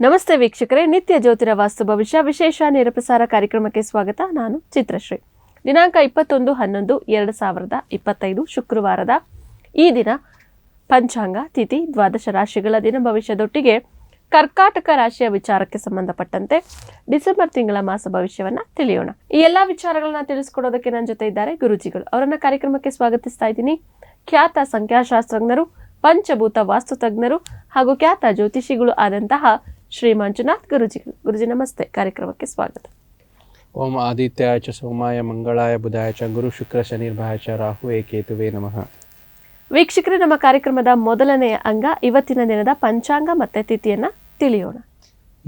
ನಮಸ್ತೆ ವೀಕ್ಷಕರೇ, ನಿತ್ಯ ಜ್ಯೋತಿರ ವಾಸ್ತು ಭವಿಷ್ಯ ವಿಶೇಷ ನೇರಪ್ರಸಾರ ಕಾರ್ಯಕ್ರಮಕ್ಕೆ ಸ್ವಾಗತ. ನಾನು ಚಿತ್ರಶ್ರೀ. ದಿನಾಂಕ ಇಪ್ಪತ್ತೊಂದು ಹನ್ನೊಂದು, ಎರಡು ಸಾವಿರದ ಇಪ್ಪತ್ತೈದು, ಶುಕ್ರವಾರದ ಈ ದಿನ, ಪಂಚಾಂಗ ತಿಥಿ, ದ್ವಾದಶ ರಾಶಿಗಳ ದಿನ. ಭವಿಷ್ಯದೊಟ್ಟಿಗೆ ಕರ್ಕಾಟಕ ರಾಶಿಯ ವಿಚಾರಕ್ಕೆ ಸಂಬಂಧಪಟ್ಟಂತೆ ಡಿಸೆಂಬರ್ ತಿಂಗಳ ಮಾಸ ಭವಿಷ್ಯವನ್ನ ತಿಳಿಯೋಣ. ಈ ಎಲ್ಲಾ ವಿಚಾರಗಳನ್ನ ತಿಳಿಸ್ಕೊಡೋದಕ್ಕೆ ನನ್ನ ಜೊತೆ ಇದ್ದಾರೆ ಗುರುಜಿಗಳು. ಅವರನ್ನ ಕಾರ್ಯಕ್ರಮಕ್ಕೆ ಸ್ವಾಗತಿಸ್ತಾ ಇದ್ದೀನಿ. ಖ್ಯಾತ ಸಂಖ್ಯಾಶಾಸ್ತ್ರಜ್ಞರು ಪಂಚಭೂತ ವಾಸ್ತು ತಜ್ಞರು ಹಾಗೂ ಖ್ಯಾತ ಜ್ಯೋತಿಷಿಗಳು ಆದಂತಹ ಶ್ರೀ ಮಂಜುನಾಥ್ ಗುರುಜಿ ಗುರುಜಿ ನಮಸ್ತೆ. ಕಾರ್ಯಕ್ರಮಕ್ಕೆ ಸ್ವಾಗತ. ಓಂ ಆದಿತ್ಯಾಯ ಚ ಸೋಮಾಯ ಮಂಗಳಾಯ ಬುಧಾಯ ಚ ಗುರು ಶುಕ್ರ ಶನಿರ್ಭಾಯ ಚ ರಾಹು ಏಕೇತುವೆ ನಮಃ. ವೀಕ್ಷಕರೇ ನಮ್ಮ ಕಾರ್ಯಕ್ರಮದ ಮೊದಲನೆಯ ಅಂಗ ಇವತ್ತಿನ ದಿನದ ಪಂಚಾಂಗ ಮತ್ತೆ ತಿಥಿಯನ್ನ ತಿಳಿಯೋಣ.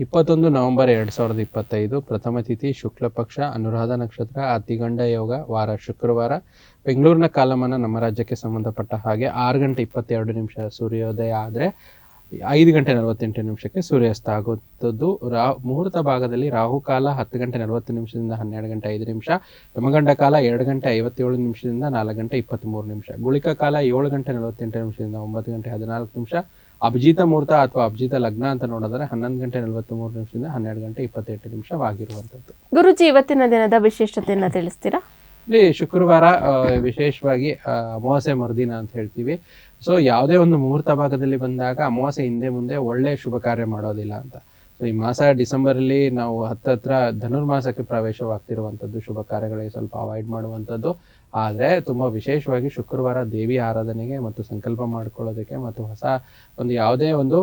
ಇಪ್ಪತ್ತೊಂದು ನವೆಂಬರ್ ಎರಡು ಸಾವಿರದ ಇಪ್ಪತ್ತೈದು ಪ್ರಥಮ ತಿಥಿ ಶುಕ್ಲ ಪಕ್ಷ, ಅನುರಾಧ ನಕ್ಷತ್ರ, ಅತಿಗಂಡ ಯೋಗ, ವಾರ ಶುಕ್ರವಾರ. ಬೆಂಗಳೂರಿನ ಕಾಲಮಾನ ನಮ್ಮ ರಾಜ್ಯಕ್ಕೆ ಸಂಬಂಧಪಟ್ಟ ಹಾಗೆ ಆರು ಗಂಟೆ ಇಪ್ಪತ್ತೆರಡು ನಿಮಿಷ ಸೂರ್ಯೋದಯ ಆದರೆ ಐದು ಗಂಟೆ ನಲವತ್ತೆಂಟು ನಿಮಿಷಕ್ಕೆ ಸೂರ್ಯಾಸ್ತ ಆಗುತ್ತದ್ದು. ರಾ, ಮುಹೂರ್ತ ಭಾಗದಲ್ಲಿ ರಾಹುಕಾಲ ಹತ್ತು ಗಂಟೆ ನಲವತ್ತು ನಿಮಿಷದಿಂದ ಹನ್ನೆರಡು ಗಂಟೆ ಐದು ನಿಮಿಷ ಯಮಗಂಡ ಕಾಲ ಎರಡು ಗಂಟೆ ಐವತ್ತೇಳು ನಿಮಿಷದಿಂದ ನಾಲ್ಕು ಗಂಟೆ ಇಪ್ಪತ್ತ್ಮೂರು ನಿಮಿಷ, ಗುಳಿಕ ಕಾಲ ಏಳು ಗಂಟೆ ನಲವತ್ತೆಂಟು ನಿಮಿಷದಿಂದ ಒಂಬತ್ತು ಗಂಟೆ ಹದಿನಾಲ್ಕು ನಿಮಿಷ ಅಭಿಜಿತ ಮುಹೂರ್ತ ಅಥವಾ ಅಭಿಜಿತ ಲಗ್ನ ಅಂತ ನೋಡಿದ್ರೆ ಹನ್ನೊಂದು ಗಂಟೆ ನಲವತ್ತ್ಮೂರು ನಿಮಿಷದಿಂದ ಹನ್ನೆರಡು ಗಂಟೆ ಇಪ್ಪತ್ತೆಂಟು ನಿಮಿಷವಾಗಿರುವಂಥದ್ದು. ಗುರುಜಿ ಇವತ್ತಿನ ದಿನದ ವಿಶೇಷತೆಯನ್ನ ತಿಳಿಸ್ತೀರಾ? ಇಲ್ಲಿ ಶುಕ್ರವಾರ ವಿಶೇಷವಾಗಿ ಅಮಾವಾಸ್ಯೆ ಮರುದಿನ ಅಂತ ಹೇಳ್ತೀವಿ. ಸೊ ಯಾವುದೇ ಒಂದು ಮುಹೂರ್ತ ಭಾಗದಲ್ಲಿ ಬಂದಾಗ ಅಮಾವಾಸ್ಯೆ ಹಿಂದೆ ಮುಂದೆ ಒಳ್ಳೆ ಶುಭ ಕಾರ್ಯ ಮಾಡೋದಿಲ್ಲ ಅಂತ. ಈ ಮಾಸ ಡಿಸೆಂಬರ್ ಅಲ್ಲಿ ನಾವು ಹತ್ತತ್ರ ಧನುರ್ಮಾಸಕ್ಕೆ ಪ್ರವೇಶವಾಗ್ತಿರುವಂತದ್ದು ಶುಭ ಕಾರ್ಯಗಳಿಗೆ ಸ್ವಲ್ಪ ಅವಾಯ್ಡ್ ಮಾಡುವಂತದ್ದು ಆದರೆ ತುಂಬಾ ವಿಶೇಷವಾಗಿ ಶುಕ್ರವಾರ ದೇವಿ ಆರಾಧನೆಗೆ ಮತ್ತು ಸಂಕಲ್ಪ ಮಾಡ್ಕೊಳ್ಳೋದಕ್ಕೆ ಮತ್ತು ಹೊಸ ಒಂದು ಯಾವುದೇ ಒಂದು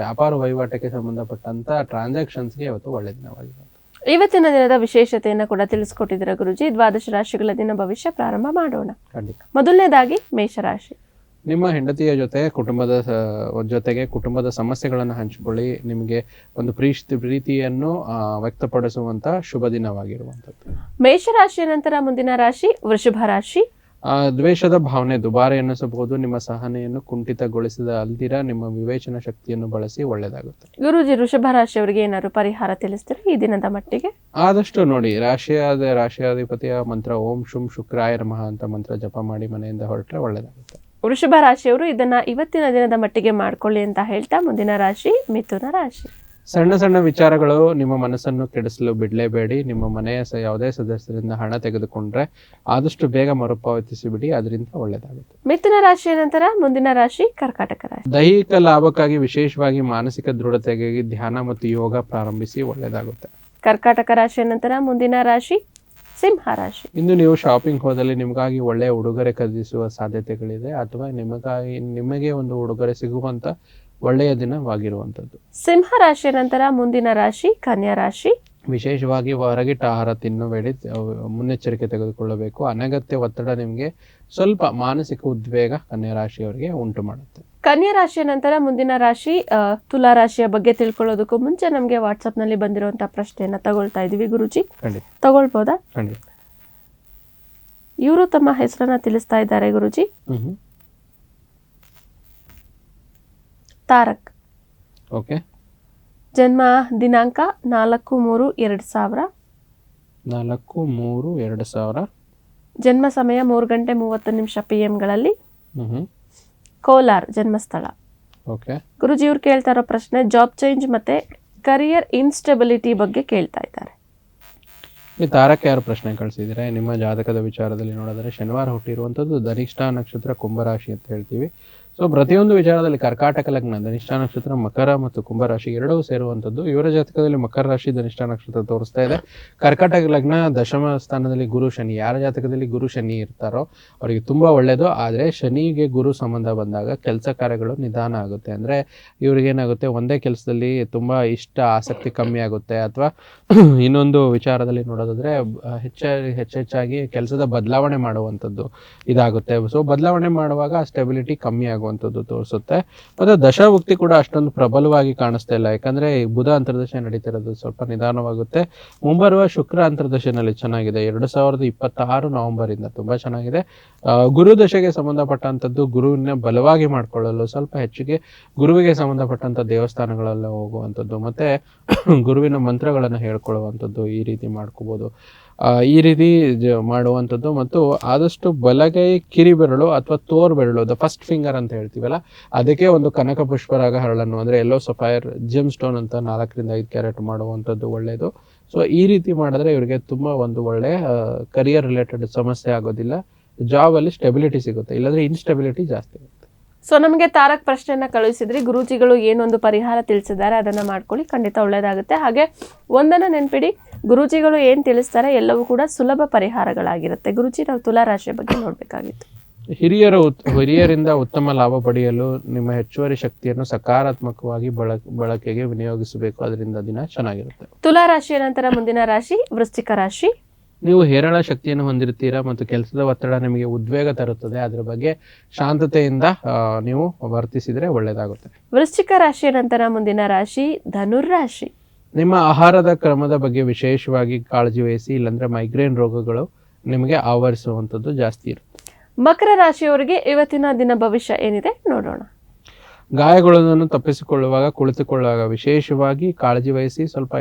ವ್ಯಾಪಾರ ವಹಿವಾಟಕ್ಕೆ ಸಂಬಂಧಪಟ್ಟಂತ ಟ್ರಾನ್ಸಾಕ್ಷನ್ಸ್ಗೆ ಇವತ್ತು ಒಳ್ಳೆ ದಿನವಾಗಿದೆ. ಇವತ್ತಿನ ದಿನದ ವಿಶೇಷತೆಯನ್ನು ಕೂಡ ತಿಳಿಸ್ಕೊಟ್ಟಿದ್ದೀರಾ ಗುರುಜಿ. ದ್ವಾದಶ ರಾಶಿಗಳ ದಿನ ಭವಿಷ್ಯ ಪ್ರಾರಂಭ ಮಾಡೋಣ. ಮೊದಲನೇದಾಗಿ ಮೇಷರಾಶಿ. ನಿಮ್ಮ ಹೆಂಡತಿಯ ಜೊತೆ ಕುಟುಂಬದ ಜೊತೆಗೆ ಕುಟುಂಬದ ಸಮಸ್ಯೆಗಳನ್ನು ಹಂಚಿಕೊಳ್ಳಿ. ನಿಮಗೆ ಒಂದು ಪ್ರೀತಿ ಪ್ರೀತಿಯನ್ನು ವ್ಯಕ್ತಪಡಿಸುವಂತಹ ವ್ಯಕ್ತಪಡಿಸುವಂತ ಶುಭ ದಿನವಾಗಿರುವಂಥದ್ದು. ಮೇಷರಾಶಿಯ ನಂತರ ಮುಂದಿನ ರಾಶಿ ವೃಷಭ ರಾಶಿ? ದ್ವೇಷದ ಭಾವನೆ ದುಬಾರಿ ಎನ್ನಿಸಬಹುದು. ನಿಮ್ಮ ಸಹನೆಯನ್ನು ಕುಂಠಿತಗೊಳಿಸಿದ ಅಲ್ದಿರ ನಿಮ್ಮ ವಿವೇಚನಾ ಶಕ್ತಿಯನ್ನು ಬಳಸಿ ಒಳ್ಳೆಯದಾಗುತ್ತೆ. ಗುರುಜಿ ವೃಷಭ ರಾಶಿಯವರಿಗೆ ಏನಾದ್ರು ಪರಿಹಾರ ತಿಳಿಸ್ತೀರಿ ಈ ದಿನದ ಮಟ್ಟಿಗೆ? ಆದಷ್ಟು ನೋಡಿ ರಾಶಿಯಾದ ರಾಶಿಯಾಧಿಪತಿಯ ಮಂತ್ರ ಓಂ ಶುಂ ಶುಕ್ರಾಯ ನಮಃ ಅಂತ ಮಂತ್ರ ಜಪ ಮಾಡಿ ಮನೆಯಿಂದ ಹೊರಟ್ರೆ ಒಳ್ಳೆಯದಾಗುತ್ತೆ. ವೃಷಭ ರಾಶಿಯವರು ಇದನ್ನ ಇವತ್ತಿನ ದಿನದ ಮಟ್ಟಿಗೆ ಮಾಡ್ಕೊಳ್ಳಿ ಅಂತ ಹೇಳ್ತಾ ಮುಂದಿನ ರಾಶಿ ಮಿಥುನ ರಾಶಿ. ಸಣ್ಣ ಸಣ್ಣ ವಿಚಾರಗಳು ನಿಮ್ಮ ಮನಸ್ಸನ್ನು ಕೆಡಿಸಲು ಬಿಡಲೇಬೇಡಿ. ನಿಮ್ಮ ಮನೆಯ ಯಾವುದೇ ಸದಸ್ಯರಿಂದ ಹಣ ತೆಗೆದುಕೊಂಡ್ರೆ ಆದಷ್ಟು ಬೇಗ ಮರುಪಾವತಿಸಿ ಬಿಡಿ ಅದರಿಂದ ಒಳ್ಳೆಯದಾಗುತ್ತೆ ಮಿಥುನ ರಾಶಿಯ ನಂತರ ಮುಂದಿನ ರಾಶಿ ಕರ್ಕಾಟಕ ರಾಶಿ. ದೈಹಿಕ ಲಾಭಕ್ಕಾಗಿ ವಿಶೇಷವಾಗಿ ಮಾನಸಿಕ ದೃಢತೆಗಾಗಿ ಧ್ಯಾನ ಮತ್ತು ಯೋಗ ಪ್ರಾರಂಭಿಸಿ ಒಳ್ಳೆಯದಾಗುತ್ತೆ ಕರ್ಕಾಟಕ ರಾಶಿಯ ನಂತರ ಮುಂದಿನ ರಾಶಿ ಸಿಂಹ ರಾಶಿ. ಇಂದು ನೀವು ಶಾಪಿಂಗ್ ಹೋದಲ್ಲಿ ನಿಮಗಾಗಿ ಒಳ್ಳೆಯ ಉಡುಗೊರೆ ಖರೀದಿಸುವ ಸಾಧ್ಯತೆಗಳಿದೆ ಅಥವಾ ನಿಮಗಾಗಿ ನಿಮಗೆ ಒಂದು ಉಡುಗೊರೆ ಸಿಗುವಂತ ಒಳ್ಳೆಯ ದಿನವಾಗಿರುವಂತದ್ದು ಸಿಂಹ ರಾಶಿಯ ನಂತರ ಮುಂದಿನ ರಾಶಿ ಕನ್ಯಾ ರಾಶಿ. ವಿಶೇಷವಾಗಿ ಹೊರಗಿಟ್ಟ ಆಹಾರ ತಿನ್ನಬೇಡಿ ಮುನ್ನೆಚ್ಚರಿಕೆ ತೆಗೆದುಕೊಳ್ಳಬೇಕು. ಅನಗತ್ಯ ಒತ್ತಡ ನಿಮಗೆ ಸ್ವಲ್ಪ ಮಾನಸಿಕ ಉದ್ವೇಗ ಕನ್ಯಾ ರಾಶಿಯವರಿಗೆ ಉಂಟು ಮಾಡುತ್ತೆ. ಕನ್ಯಾ ರಾಶಿಯ ನಂತರ ಮುಂದಿನ ರಾಶಿ ತುಲಾ ರಾಶಿಯ ಬಗ್ಗೆ ತಿಳ್ಕೊಳ್ಳೋದಕ್ಕೂ ಮುಂಚೆ ನಮಗೆ ವಾಟ್ಸಪ್ನಲ್ಲಿ ಬಂದಿರುವಂತಹ ಪ್ರಶ್ನೆಯನ್ನ ತಗೊಳ್ತಾ ಇದೀವಿ ಗುರುಜಿ. ತಗೊಳ್ಬೋದಾ? ಇವರು ತಮ್ಮ ಹೆಸರನ್ನ ತಿಳಿಸ್ತಾ ಇದ್ದಾರೆ ಗುರುಜಿ. ತಾರಕ್. ಓಕೆ. ಜನ್ಮ ದಿನಾಂಕ ನಾಲ್ಕು ಮೂರು ಎರಡು ಸಾವಿರ. ನಾಲ್ಕು ಮೂರು ಎರಡು ಸಾವಿರ. ಜನ್ಮ ಸಮಯ ಮೂರು ಗಂಟೆ ಮೂವತ್ತು ನಿಮಿಷ ಪಿ ಎಂಗಳಲ್ಲಿ ಕೋಲಾರ್ ಜನ್ಮಸ್ಥಳ. ಓಕೆ ಗುರುಜಿ ಇವ್ರು ಕೇಳ್ತಾ ಇರೋ ಪ್ರಶ್ನೆ ಜಾಬ್ ಚೇಂಜ್ ಮತ್ತೆ ಕರಿಯರ್ ಇನ್ಸ್ಟೆಬಿಲಿಟಿ ಬಗ್ಗೆ ಕೇಳ್ತಾ ಇದ್ದಾರೆ. ಈ ತಾರಕ್ಕೆ ಯಾರು ಪ್ರಶ್ನೆ ಕಳಿಸಿದ್ರೆ ನಿಮ್ಮ ಜಾತಕದ ವಿಚಾರದಲ್ಲಿ ನೋಡಿದ್ರೆ ಶನಿವಾರ ಹುಟ್ಟಿರುವಂಥದ್ದು ಧನಿಷ್ಠ ನಕ್ಷತ್ರ ಕುಂಭರಾಶಿ ಅಂತ ಹೇಳ್ತೀವಿ. ಸೊ ಪ್ರತಿಯೊಂದು ವಿಚಾರದಲ್ಲಿ ಕರ್ಕಾಟಕ ಲಗ್ನ, ಧನಿಷ್ಠ ನಕ್ಷತ್ರ, ಮಕರ ಮತ್ತು ಕುಂಭರಾಶಿ ಎರಡೂ ಸೇರುವಂಥದ್ದು. ಇವರ ಜಾತಕದಲ್ಲಿ ಮಕರ ರಾಶಿ, ಧನಿಷ್ಠ ನಕ್ಷತ್ರ ತೋರಿಸ್ತಾ ಇದೆ. ಕರ್ಕಾಟಕ ಲಗ್ನ ದಶಮ ಸ್ಥಾನದಲ್ಲಿ ಗುರು ಶನಿ. ಯಾರ ಜಾತಕದಲ್ಲಿ ಗುರು ಶನಿ ಇರ್ತಾರೋ ಅವರಿಗೆ ತುಂಬಾ ಒಳ್ಳೆಯದು ಆದರೆ ಶನಿಗೆ ಗುರು ಸಂಬಂಧ ಬಂದಾಗ ಕೆಲಸ ಕಾರ್ಯಗಳು ನಿಧಾನ ಆಗುತ್ತೆ. ಅಂದ್ರೆ ಇವ್ರಿಗೇನಾಗುತ್ತೆ ಒಂದೇ ಕೆಲಸದಲ್ಲಿ ತುಂಬಾ ಇಷ್ಟ, ಆಸಕ್ತಿ ಕಮ್ಮಿ ಆಗುತ್ತೆ. ಅಥವಾ ಇನ್ನೊಂದು ವಿಚಾರದಲ್ಲಿ ನೋಡೋದಾದ್ರೆ ಹೆಚ್ಚಾಗಿ ಹೆಚ್ಚೆಚ್ಚಾಗಿ ಕೆಲಸದ ಬದಲಾವಣೆ ಮಾಡುವಂಥದ್ದು ಇದಾಗುತ್ತೆ. ಸೊ ಬದಲಾವಣೆ ಮಾಡುವಾಗ ಸ್ಟೆಬಿಲಿಟಿ ಕಮ್ಮಿ ಆಗುವಂಥದ್ದು ತೋರಿಸುತ್ತೆ. ಮತ್ತೆ ದಶಾಭುಕ್ತಿ ಕೂಡ ಅಷ್ಟೊಂದು ಪ್ರಬಲವಾಗಿ ಕಾಣಿಸ್ತಾ ಇಲ್ಲ. ಯಾಕಂದ್ರೆ ಬುಧ ಅಂತರ್ದಶೆ ನಡೀತಿರೋದು ಸ್ವಲ್ಪ ನಿಧಾನವಾಗುತ್ತೆ. ಮುಂಬರುವ ಶುಕ್ರ ಅಂತರ್ದಶೆನಲ್ಲಿ ಚೆನ್ನಾಗಿದೆ. ಎರಡು ಸಾವಿರದ ಇಪ್ಪತ್ತಾರು ನವೆಂಬರ್ ಇಂದ ತುಂಬಾ ಚೆನ್ನಾಗಿದೆ. ಗುರು ದಶೆಗೆ ಸಂಬಂಧಪಟ್ಟಂಥದ್ದು ಗುರುವಿನ ಬಲವಾಗಿ ಮಾಡ್ಕೊಳ್ಳಲು ಸ್ವಲ್ಪ ಹೆಚ್ಚಿಗೆ ಗುರುವಿಗೆ ಸಂಬಂಧಪಟ್ಟಂತ ದೇವಸ್ಥಾನಗಳಲ್ಲಿ ಹೋಗುವಂಥದ್ದು ಮತ್ತೆ ಗುರುವಿನ ಮಂತ್ರಗಳನ್ನು ಹೇಳ್ಕೊಳ್ಳುವಂಥದ್ದು ಈ ರೀತಿ ಮಾಡ್ಕೋಬಹುದು ಆ, ಈ ರೀತಿ ಮಾಡುವಂಥದ್ದು ಮತ್ತು ಆದಷ್ಟು ಬಲಗೈ ಕಿರಿಬೆರಳು ಅಥವಾ ತೋರ್ ಬೆರಳು ದ ಫಸ್ಟ್ ಫಿಂಗರ್ ಅಂತ ಹೇಳ್ತೀವಲ್ಲ, ಅದಕ್ಕೆ ಒಂದು ಕನಕ ಪುಷ್ಪರಾಗ ಹರಳನ್ನು, ಅಂದರೆ ಎಲ್ಲೋ ಸಫೈರ್ ಜಿಮ್ ಸ್ಟೋನ್ ಅಂತ ನಾಲ್ಕರಿಂದ ಐದು ಕ್ಯಾರೆಟ್ ಮಾಡುವಂಥದ್ದು ಒಳ್ಳೆಯದು. ಸೊ ಈ ರೀತಿ ಮಾಡಿದ್ರೆ ಇವರಿಗೆ ತುಂಬ ಒಂದು ಒಳ್ಳೆ ಕರಿಯರ್ ರಿಲೇಟೆಡ್ ಸಮಸ್ಯೆ ಆಗೋದಿಲ್ಲ. ಜಾಬಲ್ಲಿ ಸ್ಟೆಬಿಲಿಟಿ ಸಿಗುತ್ತೆ, ಇಲ್ಲಾಂದರೆ ಇನ್ಸ್ಟೆಬಿಲಿಟಿ ಜಾಸ್ತಿ. ಸೊ ನಮಗೆ ತಾರಕ್ ಪ್ರಶ್ನೆಯನ್ನ ಕಳುಹಿಸಿದ್ರಿ. ಗುರೂಜಿಗಳು ಏನೊಂದು ಪರಿಹಾರ ತಿಳಿಸಿದ್ದಾರೆ ಅದನ್ನ ಮಾಡ್ಕೊಳ್ಳಿ. ಖಂಡಿತ ಒಳ್ಳೆಯದಾಗುತ್ತೆ ಹಾಗೆ ಒಂದನ್ನ ನೆನ್ಪಿಡಿ. ಗುರೂಜಿಗಳು ಏನು ತಿಳಿಸ್ತಾರೆ ಎಲ್ಲವೂ ಕೂಡ ಸುಲಭ ಪರಿಹಾರಗಳಾಗಿರುತ್ತೆ. ಗುರುಜಿ ನಾವು ತುಲಾ ರಾಶಿಯ ಬಗ್ಗೆ ನೋಡಬೇಕಾಗಿತ್ತು. ಹಿರಿಯರ ಉತ್- ಹಿರಿಯರಿಂದ ಉತ್ತಮ ಲಾಭ ಪಡೆಯಲು ನಿಮ್ಮ ಹೆಚ್ಚುವರಿ ಶಕ್ತಿಯನ್ನು ಸಕಾರಾತ್ಮಕವಾಗಿ ಬಳಕ ಬಳಕೆಗೆ ವಿನಿಯೋಗಿಸಬೇಕು. ಅದರಿಂದ ದಿನ ಚೆನ್ನಾಗಿರುತ್ತೆ. ತುಲಾ ರಾಶಿಯ ನಂತರ ಮುಂದಿನ ರಾಶಿ ವೃಶ್ಚಿಕ ರಾಶಿ. ನೀವು ಹೇರಳ ಶಕ್ತಿಯನ್ನು ಹೊಂದಿರ್ತೀರಾ ಮತ್ತು ಕೆಲಸದ ಒತ್ತಡ ನಿಮಗೆ ಉದ್ವೇಗ ತರುತ್ತದೆ ಅದರ ಬಗ್ಗೆ ಶಾಂತತೆಯಿಂದ ನೀವು ವರ್ತಿಸಿದರೆ ಒಳ್ಳೆಯದಾಗುತ್ತೆ ವೃಶ್ಚಿಕ ರಾಶಿಯ ನಂತರ ಮುಂದಿನ ರಾಶಿ ಧನುರ್ರಾಶಿ. ನಿಮ್ಮ ಆಹಾರದ ಕ್ರಮದ ಬಗ್ಗೆ ವಿಶೇಷವಾಗಿ ಕಾಳಜಿ ವಹಿಸಿ ಇಲ್ಲಾಂದ್ರೆ ಮೈಗ್ರೇನ್ ರೋಗಗಳು ನಿಮಗೆ ಆವರಿಸುವಂಥದ್ದು ಜಾಸ್ತಿ ಇರುತ್ತೆ. ಮಕರ ರಾಶಿಯವರಿಗೆ ಇವತ್ತಿನ ದಿನ ಭವಿಷ್ಯ ಏನಿದೆ ನೋಡೋಣ. ಗಾಯಗಳನ್ನು ತಪ್ಪಿಸಿಕೊಳ್ಳುವಾಗ ಕುಳಿತುಕೊಳ್ಳುವಾಗ ವಿಶೇಷವಾಗಿ ಕಾಳಜಿ ವಹಿಸಿ ಸ್ವಲ್ಪ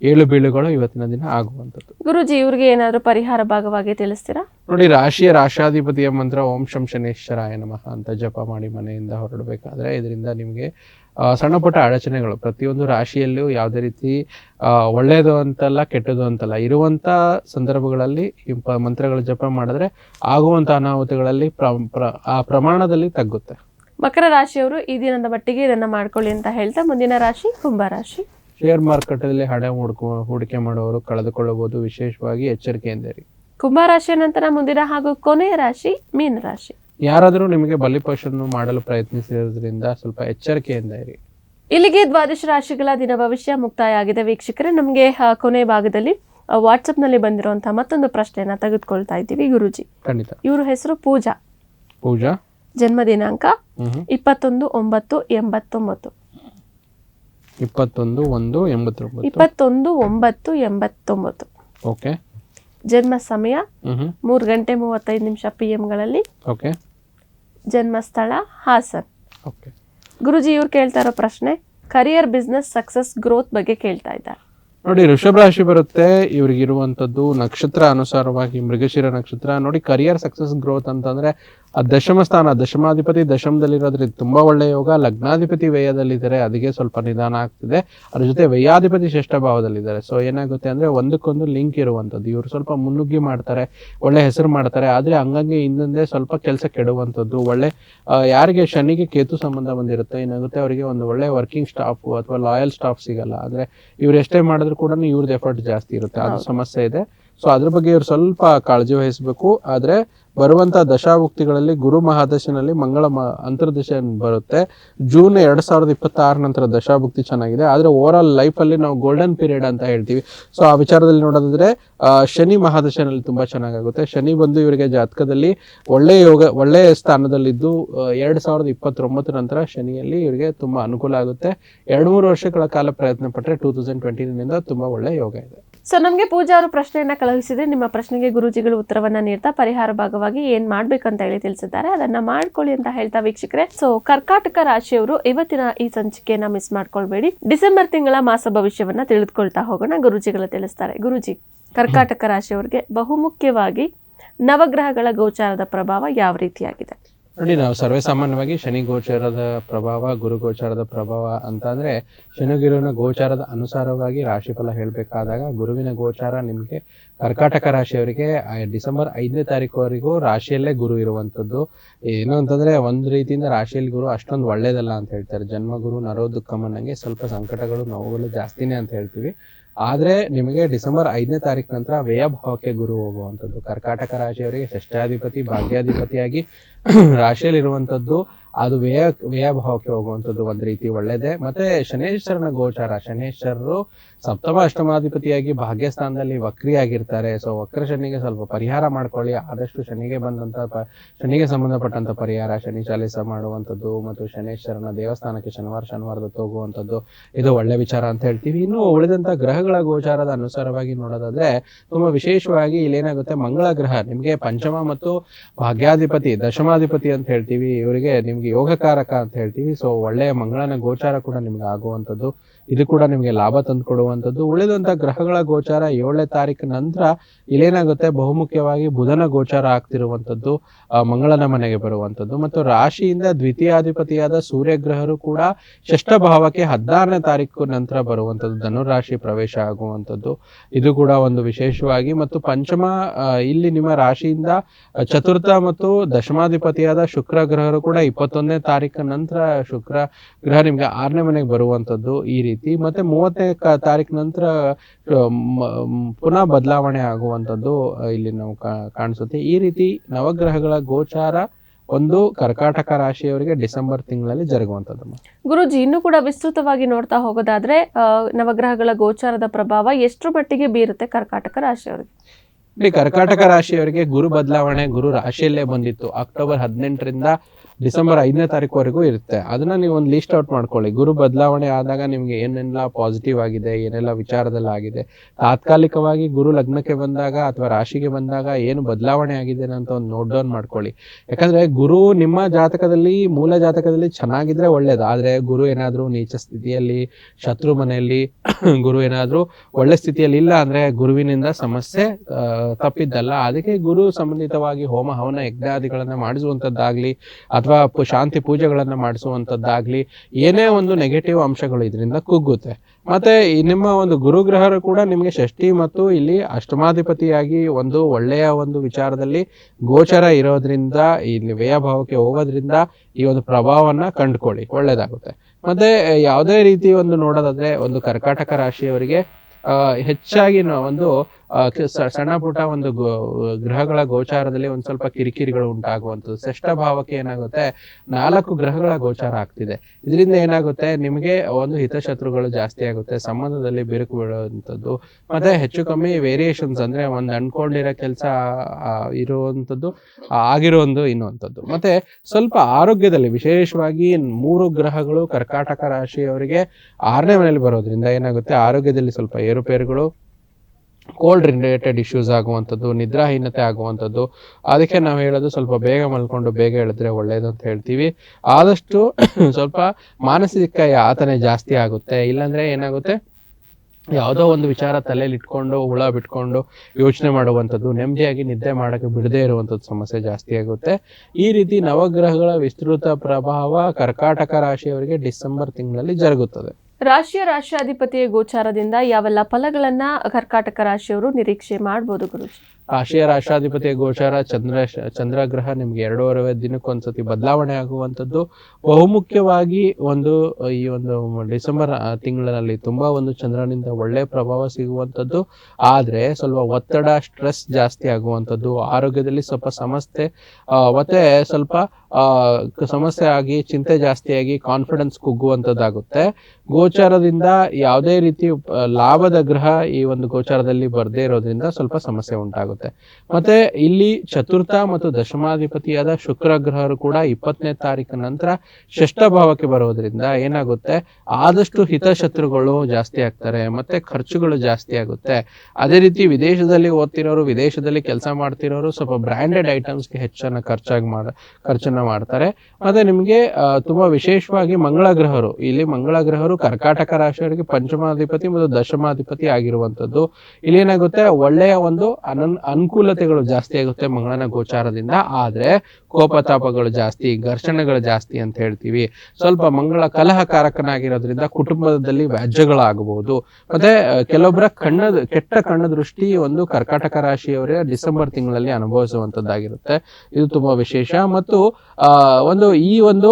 ಏಳು ಬೀಳುಗಳು ಇವತ್ತಿನ ದಿನ ಆಗುವಂಥದ್ದು. ಗುರುಜಿ ಇವ್ರಿಗೆ ಏನಾದರೂ ಪರಿಹಾರ ಭಾಗವಾಗಿ ತಿಳಿಸ್ತೀರಾ? ನೋಡಿ ರಾಶಿಯ ರಾಶಾಧಿಪತಿಯ ಮಂತ್ರ ಓಂ ಶಂ ಶನೇಶ್ವರಾಯ ನಮಃ ಅಂತ ಜಪ ಮಾಡಿ ಮನೆಯಿಂದ ಹೊರಡಬೇಕಾದ್ರೆ ಇದರಿಂದ ನಿಮಗೆ ಸಣ್ಣ ಪುಟ್ಟ ಅಡಚಣೆಗಳು ಪ್ರತಿಯೊಂದು ರಾಶಿಯಲ್ಲೂ ಯಾವುದೇ ರೀತಿ ಒಳ್ಳೆಯದು ಅಂತಲ್ಲ ಕೆಟ್ಟದು ಅಂತಲ್ಲ ಇರುವಂಥ ಸಂದರ್ಭಗಳಲ್ಲಿ ಈ ಮಂತ್ರಗಳು ಜಪ ಮಾಡಿದ್ರೆ ಆಗುವಂಥ ಅನಾಹುತಗಳಲ್ಲಿ ಆ ಪ್ರಮಾಣದಲ್ಲಿ ತಗ್ಗುತ್ತೆ. ಮಕರ ರಾಶಿಯವರು ಈ ದಿನದ ಮಟ್ಟಿಗೆ ಇದನ್ನ ಮಾಡ್ಕೊಳ್ಳಿ ಅಂತ ಹೇಳ್ತಾ ಮುಂದಿನ ರಾಶಿ ಕುಂಭ ರಾಶಿ. ಶೇರ್ ಮಾರುಕಟ್ಟೆಯಲ್ಲಿ ಹಣ ಹುಡುಕುವ ಹೂಡಿಕೆ ಮಾಡುವವರು ಕಳೆದುಕೊಳ್ಳಬಹುದು. ವಿಶೇಷವಾಗಿ ಎಚ್ಚರಿಕೆಯಿಂದ ಕುಂಭ ರಾಶಿಯ ನಂತರ ಮುಂದಿನ ಹಾಗೂ ಕೊನೆಯ ರಾಶಿ ಮೀನ ರಾಶಿ. ಯಾರಾದರೂ ನಿಮಗೆ ಬಲಿಪಶನ್ನು ಮಾಡಲು ಪ್ರಯತ್ನಿಸಿರೋದ್ರಿಂದ ಸ್ವಲ್ಪ ಎಚ್ಚರಿಕೆಯಿಂದ ಇರಿ. ಇಲ್ಲಿಗೆ ದ್ವಾದಶ ರಾಶಿಗಳ ದಿನ ಭವಿಷ್ಯ ಮುಕ್ತಾಯ ಆಗಿದೆ ವೀಕ್ಷಕರೇ ನಮಗೆ ಕೊನೆ ಭಾಗದಲ್ಲಿ ವಾಟ್ಸಪ್ನಲ್ಲಿ ಬಂದಿರುವಂತಹ ಮತ್ತೊಂದು ಪ್ರಶ್ನೆಯನ್ನ ತೆಗೆದುಕೊಳ್ತಾ ಇದ್ದೀವಿ. ಗುರುಜಿ ಖಂಡಿತ. ಇವ್ರ ಹೆಸರು ಪೂಜಾ. ಪೂಜಾ? ಜನ್ಮ ದಿನಾಂಕ ಇಪ್ಪತ್ತೊಂದು ಒಂಬತ್ತು ಎಂಬತ್ತೊಂಬತ್ತು. ಇಪ್ಪತ್ತೊಂದು ಒಂದು ಎಂಬತ್ತೊಂಬತ್ತು. ಇಪ್ಪತ್ತೊಂದು ಒಂಬತ್ತು ಎಂಬತ್ತೊಂಬತ್ತು. ಓಕೆ. ಜನ್ಮ ಸಮಯ ಮೂರು ಗಂಟೆ ಮೂವತ್ತೈದು ನಿಮಿಷ ಪಿ ಗಳಲ್ಲಿ. ಓಕೆ. ಜನ್ಮ ಸ್ಥಳ ಹಾಸನ್. ಓಕೆ. ಗುರುಜಿ ಇವ್ರು ಕೇಳ್ತಾ ಇರೋ ಪ್ರಶ್ನೆ ಕರಿಯರ್ ಬಿಸ್ನೆಸ್ ಸಕ್ಸಸ್ ಗ್ರೋತ್ ಬಗ್ಗೆ ಕೇಳ್ತಾ ಇದ್ದಾರೆ. ನೋಡಿ ಋಷಭ ರಾಶಿ ಬರುತ್ತೆ. ಇವ್ರಿಗೆ ಇರುವಂತದ್ದು ನಕ್ಷತ್ರ ಅನುಸಾರವಾಗಿ ಮೃಗಶಿರ ನಕ್ಷತ್ರ. ನೋಡಿ ಕರಿಯರ್ ಸಕ್ಸಸ್ ಗ್ರೋತ್ ಅಂತಂದ್ರೆ ಆ ದಶಮ ಸ್ಥಾನ, ದಶಮಾಧಿಪತಿ ದಶಮದಲ್ಲಿರೋದ್ರಿಂದ ತುಂಬಾ ಒಳ್ಳೆ ಯೋಗ. ಲಗ್ನಾಧಿಪತಿ ವ್ಯಯದಲ್ಲಿದ್ದಾರೆ ಅದಕ್ಕೆ ಸ್ವಲ್ಪ ನಿಧಾನ ಆಗ್ತಿದೆ. ಅದ್ರ ಜೊತೆ ವ್ಯಯಾಧಿಪತಿ ಶ್ರೇಷ್ಠ ಭಾವದಲ್ಲಿದ್ದಾರೆ. ಸೊ ಏನಾಗುತ್ತೆ ಅಂದ್ರೆ ಒಂದಕ್ಕೊಂದು ಲಿಂಕ್ ಇರುವಂತದ್ದು ಇವರು ಸ್ವಲ್ಪ ಮುನ್ನುಗ್ಗಿ ಮಾಡ್ತಾರೆ, ಒಳ್ಳೆ ಹೆಸರು ಮಾಡ್ತಾರೆ. ಆದ್ರೆ ಹಂಗಂಗೆ ಹಿಂದೆ ಸ್ವಲ್ಪ ಕೆಲಸ ಕೆಡುವಂಥದ್ದು. ಒಳ್ಳೆ ಯಾರಿಗೆ ಶನಿಗೆ ಕೇತು ಸಂಬಂಧ ಬಂದಿರುತ್ತೆ. ಏನಾಗುತ್ತೆ, ಅವರಿಗೆ ಒಂದು ಒಳ್ಳೆ ವರ್ಕಿಂಗ್ ಸ್ಟಾಫ್ ಅಥವಾ ಲಾಯಲ್ ಸ್ಟಾಫ್ ಸಿಗಲ್ಲ. ಅಂದ್ರೆ ಇವ್ರು ಎಷ್ಟೇ ಮಾಡಿದ್ರು ಕೂಡ ಇವ್ರದ್ದು ಎಫರ್ಟ್ ಜಾಸ್ತಿ ಇರುತ್ತೆ. ಅದು ಸಮಸ್ಯೆ ಇದೆ. ಸೊ ಅದ್ರ ಬಗ್ಗೆ ಇವ್ರು ಸ್ವಲ್ಪ ಕಾಳಜಿ ವಹಿಸಬೇಕು. ಆದ್ರೆ ಬರುವಂತ ದಶಾಭುಕ್ತಿಗಳಲ್ಲಿ ಗುರು ಮಹಾದಶನಲ್ಲಿ ಮಂಗಳ ಅಂತರ್ದಶ ಬರುತ್ತೆ. ಜೂನ್ ಎರಡ್ ಸಾವಿರದ ಇಪ್ಪತ್ತಾರ ನಂತರ ದಶಾಭುಕ್ತಿ ಚೆನ್ನಾಗಿದೆ. ಆದ್ರೆ ಓವರ್ ಆಲ್ ಲೈಫ್ ಅಲ್ಲಿ ನಾವು ಗೋಲ್ಡನ್ ಪೀರಿಯಡ್ ಅಂತ ಹೇಳ್ತೀವಿ. ಸೊ ಆ ವಿಚಾರದಲ್ಲಿ ನೋಡೋದಾದ್ರೆ ಶನಿ ಮಹಾದಶನಲ್ಲಿ ತುಂಬಾ ಚೆನ್ನಾಗಾಗುತ್ತೆ. ಶನಿ ಬಂದು ಇವರಿಗೆ ಜಾತಕದಲ್ಲಿ ಒಳ್ಳೆ ಯೋಗ, ಒಳ್ಳೆ ಸ್ಥಾನದಲ್ಲಿದ್ದು ಎರಡ್ ಸಾವಿರದ ಇಪ್ಪತ್ತೊಂಬತ್ತು ನಂತರ ಶನಿಯಲ್ಲಿ ಇವರಿಗೆ ತುಂಬಾ ಅನುಕೂಲ ಆಗುತ್ತೆ. ಎರಡು ಮೂರು ವರ್ಷಗಳ ಕಾಲ ಪ್ರಯತ್ನ ಪಟ್ಟರೆ ಟೂ ತೌಸಂಡ್ ಟ್ವೆಂಟಿನಿಂದ ತುಂಬಾ ಒಳ್ಳೆ ಯೋಗ ಇದೆ. ಸೊ ನಮಗೆ ಪೂಜಾ ಅವರು ಪ್ರಶ್ನೆಯನ್ನ ಕಳುಹಿಸಿದ್ರೆ ನಿಮ್ಮ ಪ್ರಶ್ನೆಗೆ ಗುರುಜಿಗಳು ಉತ್ತರವನ್ನು ನೀಡ್ತಾ ಪರಿಹಾರ ಭಾಗವಾಗಿ ಏನು ಮಾಡಬೇಕು ಅಂತ ಹೇಳಿ ತಿಳಿಸಿದ್ದಾರೆ. ಅದನ್ನು ಮಾಡ್ಕೊಳ್ಳಿ ಅಂತ ಹೇಳ್ತಾ ವೀಕ್ಷಕರೇ. ಸೊ ಕರ್ಕಾಟಕ ರಾಶಿಯವರು ಇವತ್ತಿನ ಈ ಸಂಚಿಕೆಯನ್ನು ಮಿಸ್ ಮಾಡ್ಕೊಳ್ಬೇಡಿ. ಡಿಸೆಂಬರ್ ತಿಂಗಳ ಮಾಸ ಭವಿಷ್ಯವನ್ನ ತಿಳಿದುಕೊಳ್ತಾ ಹೋಗೋಣ. ಗುರುಜಿಗಳು ತಿಳಿಸ್ತಾರೆ. ಗುರುಜಿ, ಕರ್ಕಾಟಕ ರಾಶಿಯವರಿಗೆ ಬಹುಮುಖ್ಯವಾಗಿ ನವಗ್ರಹಗಳ ಗೋಚಾರದ ಪ್ರಭಾವ ಯಾವ ರೀತಿಯಾಗಿದೆ? ನೋಡಿ, ನಾವು ಸರ್ವೇ ಸಾಮಾನ್ಯವಾಗಿ ಶನಿ ಗೋಚಾರದ ಪ್ರಭಾವ, ಗುರು ಗೋಚಾರದ ಪ್ರಭಾವ ಅಂತ ಅಂದ್ರೆ ಶನಿಗಿರುವಿನ ಗೋಚಾರದ ಅನುಸಾರವಾಗಿ ರಾಶಿಫಲ ಹೇಳಬೇಕಾದಾಗ ಗುರುವಿನ ಗೋಚಾರ ನಿಮಗೆ ಕರ್ಕಾಟಕ ರಾಶಿಯವರಿಗೆ ಡಿಸೆಂಬರ್ ಐದನೇ ತಾರೀಕುವರೆಗೂ ರಾಶಿಯಲ್ಲೇ ಗುರು ಇರುವಂತದ್ದು ಏನು ಅಂತಂದ್ರೆ ಒಂದ್ ರೀತಿಯಿಂದ ರಾಶಿಯಲ್ಲಿ ಗುರು ಅಷ್ಟೊಂದು ಒಳ್ಳೇದಲ್ಲ ಅಂತ ಹೇಳ್ತಾರೆ. ಜನ್ಮ ಗುರು ನರೋ ದುಃಖಮನ್ನಂಗೆ ಸ್ವಲ್ಪ ಸಂಕಟಗಳು ನೋವುಗಳು ಜಾಸ್ತಿನೇ ಅಂತ ಹೇಳ್ತೀವಿ. ಆದ್ರೆ ನಿಮಗೆ ಡಿಸೆಂಬರ್ ಐದನೇ ತಾರೀಕು ನಂತರ ವ್ಯಯಭಾವಕ್ಕೆ ಗುರು ಹೋಗುವಂಥದ್ದು. ಕರ್ಕಾಟಕ ರಾಶಿಯವರಿಗೆ ಷಷ್ಠಾಧಿಪತಿ ಭಾಗ್ಯಾಧಿಪತಿಯಾಗಿ ರಾಶಿಯಲ್ಲಿರುವಂಥದ್ದು ಅದು ವ್ಯಯ, ವ್ಯಯಭಾವಕ್ಕೆ ಹೋಗುವಂಥದ್ದು ಒಂದ್ ರೀತಿ ಒಳ್ಳೇದೇ. ಮತ್ತೆ ಶನೇಶ್ವರನ ಗೋಚಾರ, ಶನೇಶ್ವರರು ಸಪ್ತಮ ಅಷ್ಟಮಾಧಿಪತಿಯಾಗಿ ಭಾಗ್ಯಸ್ಥಾನದಲ್ಲಿ ವಕ್ರಿಯಾಗಿರ್ತಾರೆ. ಸೊ ವಕ್ರ ಶನಿಗೆ ಸ್ವಲ್ಪ ಪರಿಹಾರ ಮಾಡ್ಕೊಳ್ಳಿ. ಆದಷ್ಟು ಶನಿಗೆ ಬಂದಂತ ಶನಿಗೆ ಸಂಬಂಧಪಟ್ಟಂತ ಪರಿಹಾರ, ಶನಿ ಚಾಲಿಸ ಮಾಡುವಂಥದ್ದು ಮತ್ತು ಶನೇಶ್ವರನ ದೇವಸ್ಥಾನಕ್ಕೆ ಶನಿವಾರ, ಶನಿವಾರದ ಹೋಗುವಂಥದ್ದು ಇದು ಒಳ್ಳೆ ವಿಚಾರ ಅಂತ ಹೇಳ್ತೀವಿ. ಇನ್ನು ಉಳಿದಂತ ಗ್ರಹಗಳ ಗೋಚಾರದ ಅನುಸಾರವಾಗಿ ನೋಡೋದಾದ್ರೆ, ತುಂಬಾ ವಿಶೇಷವಾಗಿ ಇಲ್ಲಿ ಏನಾಗುತ್ತೆ ಮಂಗಳ ಗ್ರಹ ನಿಮ್ಗೆ ಪಂಚಮ ಮತ್ತು ಭಾಗ್ಯಾಧಿಪತಿ, ದಶಮಾಧಿಪತಿ ಅಂತ ಹೇಳ್ತೀವಿ. ಇವರಿಗೆ ನಿಮ್ಗೆ ಯೋಗಕಾರಕ ಅಂತ ಹೇಳ್ತೀವಿ. ಸೊ ಒಳ್ಳೆಯ ಮಂಗಳನ ಗೋಚಾರ ಕೂಡ ನಿಮ್ಗೆ ಆಗುವಂಥದ್ದು. ಇದು ಕೂಡ ನಿಮಗೆ ಲಾಭ ತಂದು ಕೊಡುವಂಥದ್ದು ಉಳಿದಂತ ಗ್ರಹಗಳ ಗೋಚಾರ ಏಳನೇ ತಾರೀಕು ನಂತರ ಇಲ್ಲೇನಾಗುತ್ತೆ? ಬಹುಮುಖ್ಯವಾಗಿ ಬುಧನ ಗೋಚಾರ ಆಗ್ತಿರುವಂಥದ್ದು ಮಂಗಳನ ಮನೆಗೆ ಬರುವಂಥದ್ದು. ಮತ್ತು ರಾಶಿಯಿಂದ ದ್ವಿತೀಯಾಧಿಪತಿಯಾದ ಸೂರ್ಯಗ್ರಹರು ಕೂಡ ಷಷ್ಠ ಭಾವಕ್ಕೆ ಹದಿನಾರನೇ ತಾರೀಕು ನಂತರ ಬರುವಂಥದ್ದು. ಧನುರಾಶಿ ಪ್ರವೇಶ ಆಗುವಂಥದ್ದು. ಇದು ಕೂಡ ಒಂದು ವಿಶೇಷವಾಗಿ ಮತ್ತು ಪಂಚಮ ಇಲ್ಲಿ ನಿಮ್ಮ ರಾಶಿಯಿಂದ ಚತುರ್ಥ ಮತ್ತು ದಶಮಾಧಿಪತಿಯಾದ ಶುಕ್ರ ಗ್ರಹರು ಕೂಡ ಇಪ್ಪತ್ತೊಂದನೇ ತಾರೀಕು ನಂತರ ಶುಕ್ರ ಗ್ರಹ ನಿಮ್ಗೆ ಆರನೇ ಮನೆಗೆ ಬರುವಂಥದ್ದು ಈ ರೀತಿ. ಮತ್ತೆ ಮೂವತ್ತನೇ ತಾರೀಕು ನಂತರ ಪುನಃ ಬದಲಾವಣೆ ಆಗುವಂಥದ್ದು ಇಲ್ಲಿ ನಾವು ಕಾಣಿಸುತ್ತೆ. ಈ ರೀತಿ ನವಗ್ರಹಗಳ ಗೋಚಾರ ಒಂದು ಕರ್ಕಾಟಕ ರಾಶಿಯವರಿಗೆ ಡಿಸೆಂಬರ್ ತಿಂಗಳಲ್ಲಿ ಜರುಗುವಂಥದ್ದು. ಗುರುಜಿ ಇನ್ನೂ ಕೂಡ ವಿಸ್ತೃತವಾಗಿ ನೋಡ್ತಾ ಹೋಗೋದಾದ್ರೆ ನವಗ್ರಹಗಳ ಗೋಚಾರದ ಪ್ರಭಾವ ಎಷ್ಟು ಮಟ್ಟಿಗೆ ಬೀರುತ್ತೆ ಕರ್ಕಾಟಕ ರಾಶಿಯವರಿಗೆ? ಇಲ್ಲಿ ಕರ್ಕಾಟಕ ರಾಶಿಯವರಿಗೆ ಗುರು ಬದಲಾವಣೆ ಗುರು ರಾಶಿಯಲ್ಲೇ ಬಂದಿತ್ತು. ಅಕ್ಟೋಬರ್ ಹದಿನೆಂಟರಿಂದ ಡಿಸೆಂಬರ್ ಐದನೇ ತಾರೀಕುವರೆಗೂ ಇರುತ್ತೆ. ಅದನ್ನ ನೀವು ಒಂದು ಲಿಸ್ಟ್ ಔಟ್ ಮಾಡ್ಕೊಳ್ಳಿ. ಗುರು ಬದಲಾವಣೆ ಆದಾಗ ನಿಮ್ಗೆ ಏನೆಲ್ಲ ಪಾಸಿಟಿವ್ ಆಗಿದೆ ಏನೆಲ್ಲ ವಿಚಾರದಲ್ಲಿ ಆಗಿದೆ. ತಾತ್ಕಾಲಿಕವಾಗಿ ಗುರು ಲಗ್ನಕ್ಕೆ ಬಂದಾಗ ಅಥವಾ ರಾಶಿಗೆ ಬಂದಾಗ ಏನು ಬದಲಾವಣೆ ಆಗಿದೆ ಅಂತ ಒಂದು ನೋಟ್ ಡೌನ್ ಮಾಡ್ಕೊಳ್ಳಿ. ಯಾಕಂದ್ರೆ ಗುರು ನಿಮ್ಮ ಜಾತಕದಲ್ಲಿ ಮೂಲ ಜಾತಕದಲ್ಲಿ ಚೆನ್ನಾಗಿದ್ರೆ ಒಳ್ಳೇದು. ಆದ್ರೆ ಗುರು ಏನಾದ್ರೂ ನೀಚ ಸ್ಥಿತಿಯಲ್ಲಿ ಶತ್ರು ಮನೆಯಲ್ಲಿ ಗುರು ಏನಾದ್ರೂ ಒಳ್ಳೆ ಸ್ಥಿತಿಯಲ್ಲಿ ಇಲ್ಲ ಅಂದ್ರೆ ಗುರುವಿನಿಂದ ಸಮಸ್ಯೆ ತಪ್ಪಿದ್ದಲ್ಲ. ಅದಕ್ಕೆ ಗುರು ಸಂಬಂಧಿತವಾಗಿ ಹೋಮ ಹವನ ಯಜ್ಞಾದಿಗಳನ್ನ ಮಾಡಿಸುವಂತದ್ದಾಗ್ಲಿ ಅಥವಾ ಪು- ಶಾಂತಿ ಪೂಜೆಗಳನ್ನ ಮಾಡಿಸುವಂತದ್ದಾಗ್ಲಿ ಏನೇ ಒಂದು ನೆಗೆಟಿವ್ ಅಂಶಗಳು ಇದರಿಂದ ಕುಗ್ಗುತ್ತೆ. ಮತ್ತೆ ನಿಮ್ಮ ಒಂದು ಗುರುಗ್ರಹರು ಕೂಡ ನಿಮಗೆ ಷಷ್ಠಿ ಮತ್ತು ಇಲ್ಲಿ ಅಷ್ಟಮಾಧಿಪತಿಯಾಗಿ ಒಂದು ಒಳ್ಳೆಯ ಒಂದು ವಿಚಾರದಲ್ಲಿ ಗೋಚರ ಇರೋದ್ರಿಂದ, ಇಲ್ಲಿ ವ್ಯಯಭಾವಕ್ಕೆ ಹೋಗೋದ್ರಿಂದ ಈ ಒಂದು ಪ್ರಭಾವವನ್ನ ಕಂಡುಕೊಳ್ಳಿ. ಒಳ್ಳೇದಾಗುತ್ತೆ ಮತ್ತೆ ಯಾವುದೇ ರೀತಿ ಒಂದು ನೋಡೋದಾದ್ರೆ ಒಂದು ಕರ್ಕಾಟಕ ರಾಶಿಯವರಿಗೆ ಹೆಚ್ಚಾಗಿ ಒಂದು ಸಣ್ಣ ಪುಟ್ಟ ಒಂದು ಗ್ರಹಗಳ ಗೋಚಾರದಲ್ಲಿ ಒಂದ್ ಸ್ವಲ್ಪ ಕಿರಿಕಿರಿಗಳು ಉಂಟಾಗುವಂಥದ್ದು. ಶ್ರೇಷ್ಠ ಭಾವಕ್ಕೆ ಏನಾಗುತ್ತೆ? ನಾಲ್ಕು ಗ್ರಹಗಳ ಗೋಚಾರ ಆಗ್ತಿದೆ. ಇದರಿಂದ ಏನಾಗುತ್ತೆ? ನಿಮಗೆ ಒಂದು ಹಿತಶತ್ರುಗಳು ಜಾಸ್ತಿ ಆಗುತ್ತೆ. ಸಂಬಂಧದಲ್ಲಿ ಬಿರುಕು ಬೀಳುವಂಥದ್ದು. ಮತ್ತೆ ಹೆಚ್ಚು ಕಮ್ಮಿ ವೇರಿಯೇಷನ್ಸ್ ಅಂದ್ರೆ ಒಂದು ಅನ್ಕೊಂಡಿರೋ ಕೆಲಸ ಇರುವಂಥದ್ದು ಆಗಿರೋ ಒಂದು ಇನ್ನುವಂಥದ್ದು. ಮತ್ತೆ ಸ್ವಲ್ಪ ಆರೋಗ್ಯದಲ್ಲಿ ವಿಶೇಷವಾಗಿ ಮೂರು ಗ್ರಹಗಳು ಕರ್ಕಾಟಕ ರಾಶಿಯವರಿಗೆ ಆರನೇ ಮನೆಯಲ್ಲಿ ಬರೋದ್ರಿಂದ ಏನಾಗುತ್ತೆ? ಆರೋಗ್ಯದಲ್ಲಿ ಸ್ವಲ್ಪ ಏರುಪೇರುಗಳು ಕೋಲ್ಡ್ ರಿಲೇಟೆಡ್ ಇಶ್ಯೂಸ್ ಆಗುವಂಥದ್ದು, ನಿದ್ರಾಹೀನತೆ ಆಗುವಂಥದ್ದು, ಅದಕ್ಕೆ ನಾವು ಹೇಳೋದು ಸ್ವಲ್ಪ ಬೇಗ ಮಲ್ಕೊಂಡು ಬೇಗ ಹೇಳಿದ್ರೆ ಒಳ್ಳೇದು ಅಂತ ಹೇಳ್ತೀವಿ. ಆದಷ್ಟು ಸ್ವಲ್ಪ ಮಾನಸಿಕ ಯಾತನೆ ಜಾಸ್ತಿ ಆಗುತ್ತೆ. ಇಲ್ಲಾಂದ್ರೆ ಏನಾಗುತ್ತೆ? ಯಾವುದೋ ಒಂದು ವಿಚಾರ ತಲೆಯಲ್ಲಿ ಇಟ್ಕೊಂಡು, ಹುಳ ಬಿಟ್ಕೊಂಡು ಯೋಚನೆ ಮಾಡುವಂಥದ್ದು, ನೆಮ್ಮದಿಯಾಗಿ ನಿದ್ದೆ ಮಾಡಕ್ಕೆ ಬಿಡದೇ ಇರುವಂಥದ್ದು ಸಮಸ್ಯೆ ಜಾಸ್ತಿ ಆಗುತ್ತೆ. ಈ ರೀತಿ ನವಗ್ರಹಗಳ ವಿಸ್ತೃತ ಪ್ರಭಾವ ಕರ್ಕಾಟಕ ರಾಶಿಯವರಿಗೆ ಡಿಸೆಂಬರ್ ತಿಂಗಳಲ್ಲಿ ಜರುಗುತ್ತದೆ. ರಾಶಿಯ ರಾಷ್ಟ್ರಾಧಿಪತಿಯ ಗೋಚಾರದಿಂದ ಯಾವೆಲ್ಲ ಫಲಗಳನ್ನ ಕರ್ಕಾಟಕ ರಾಶಿಯವರು ನಿರೀಕ್ಷೆ ಮಾಡಬಹುದು ಗುರುಜಿ? ರಾಶಿಯ ರಾಷ್ಟ್ರಾಧಿಪತಿಯ ಗೋಚಾರ ಚಂದ್ರ, ಚಂದ್ರಗ್ರಹ ನಿಮ್ಗೆ ಎರಡೂವರೆ ದಿನಕ್ಕೊಂದ್ಸತಿ ಬದಲಾವಣೆ ಆಗುವಂಥದ್ದು. ಬಹುಮುಖ್ಯವಾಗಿ ಒಂದು, ಈ ಒಂದು ಡಿಸೆಂಬರ್ ತಿಂಗಳಲ್ಲಿ ತುಂಬಾ ಒಂದು ಚಂದ್ರನಿಂದ ಒಳ್ಳೆ ಪ್ರಭಾವ ಸಿಗುವಂಥದ್ದು. ಆದ್ರೆ ಸ್ವಲ್ಪ ಒತ್ತಡ, ಸ್ಟ್ರೆಸ್ ಜಾಸ್ತಿ ಆಗುವಂಥದ್ದು. ಆರೋಗ್ಯದಲ್ಲಿ ಸ್ವಲ್ಪ ಸಮಸ್ಯೆ ಮತ್ತೆ ಸ್ವಲ್ಪ ಸಮಸ್ಯೆ ಆಗಿ, ಚಿಂತೆ ಜಾಸ್ತಿಯಾಗಿ ಕಾನ್ಫಿಡೆನ್ಸ್ ಕುಗ್ಗುವಂಥದ್ದಾಗುತ್ತೆ. ಗೋಚಾರದಿಂದ ಯಾವುದೇ ರೀತಿ ಲಾಭದ ಗ್ರಹ ಈ ಒಂದು ಗೋಚಾರದಲ್ಲಿ ಬರ್ದೇ ಇರೋದ್ರಿಂದ ಸ್ವಲ್ಪ ಸಮಸ್ಯೆ ಉಂಟಾಗುತ್ತೆ. ಮತ್ತೆ ಇಲ್ಲಿ ಚತುರ್ಥ ಮತ್ತು ದಶಮಾಧಿಪತಿಯಾದ ಶುಕ್ರ ಗ್ರಹರು ಕೂಡ ಇಪ್ಪತ್ತನೇ ತಾರೀಕು ನಂತರ ಷಷ್ಠ ಭಾವಕ್ಕೆ ಬರೋದ್ರಿಂದ ಏನಾಗುತ್ತೆ? ಆದಷ್ಟು ಹಿತಶತ್ರುಗಳು ಜಾಸ್ತಿ ಆಗ್ತಾರೆ, ಮತ್ತೆ ಖರ್ಚುಗಳು ಜಾಸ್ತಿ ಆಗುತ್ತೆ. ಅದೇ ರೀತಿ ವಿದೇಶದಲ್ಲಿ ಓದ್ತಿರೋರು, ವಿದೇಶದಲ್ಲಿ ಕೆಲಸ ಮಾಡ್ತಿರೋರು ಸ್ವಲ್ಪ ಬ್ರ್ಯಾಂಡೆಡ್ ಐಟಮ್ಸ್ಗೆ ಹೆಚ್ಚನ್ನ ಖರ್ಚಾಗಿ ಮಾಡ, ಖರ್ಚನ್ನ ಮಾಡ್ತಾರೆ. ಮತ್ತೆ ನಿಮಗೆ ತುಂಬಾ ವಿಶೇಷವಾಗಿ ಮಂಗಳ ಗ್ರಹರು ಇಲ್ಲಿ ಮಂಗಳ ಗ್ರಹರು ಕರ್ಕಾಟಕ ರಾಶಿಯವರಿಗೆ ಪಂಚಮಾಧಿಪತಿ ಮತ್ತು ದಶಮಾಧಿಪತಿ ಆಗಿರುವಂತದ್ದು. ಇಲ್ಲಿ ಏನಾಗುತ್ತೆ? ಒಳ್ಳೆಯ ಒಂದು ಅನನ್ ಅನುಕೂಲತೆಗಳು ಜಾಸ್ತಿ ಆಗುತ್ತೆ ಮಂಗಳನ ಗೋಚಾರದಿಂದ. ಆದ್ರೆ ಕೋಪತಾಪಗಳು ಜಾಸ್ತಿ, ಘರ್ಷಣೆಗಳು ಜಾಸ್ತಿ ಅಂತ ಹೇಳ್ತೀವಿ. ಸ್ವಲ್ಪ ಮಂಗಳ ಕಲಹಕಾರಕನಾಗಿರೋದ್ರಿಂದ ಕುಟುಂಬದಲ್ಲಿ ವ್ಯಾಜ್ಯಗಳಾಗಬಹುದು. ಮತ್ತೆ ಕೆಲವೊಬ್ಬರ ಕಣ್ಣದ ಕೆಟ್ಟ ಕಣ್ಣ ದೃಷ್ಟಿ ಒಂದು ಕರ್ಕಾಟಕ ರಾಶಿಯವರೇ ಡಿಸೆಂಬರ್ ತಿಂಗಳಲ್ಲಿ ಅನುಭವಿಸುವಂತದ್ದಾಗಿರುತ್ತೆ. ಇದು ತುಂಬಾ ವಿಶೇಷ. ಮತ್ತು ಒಂದು ಈ ಒಂದು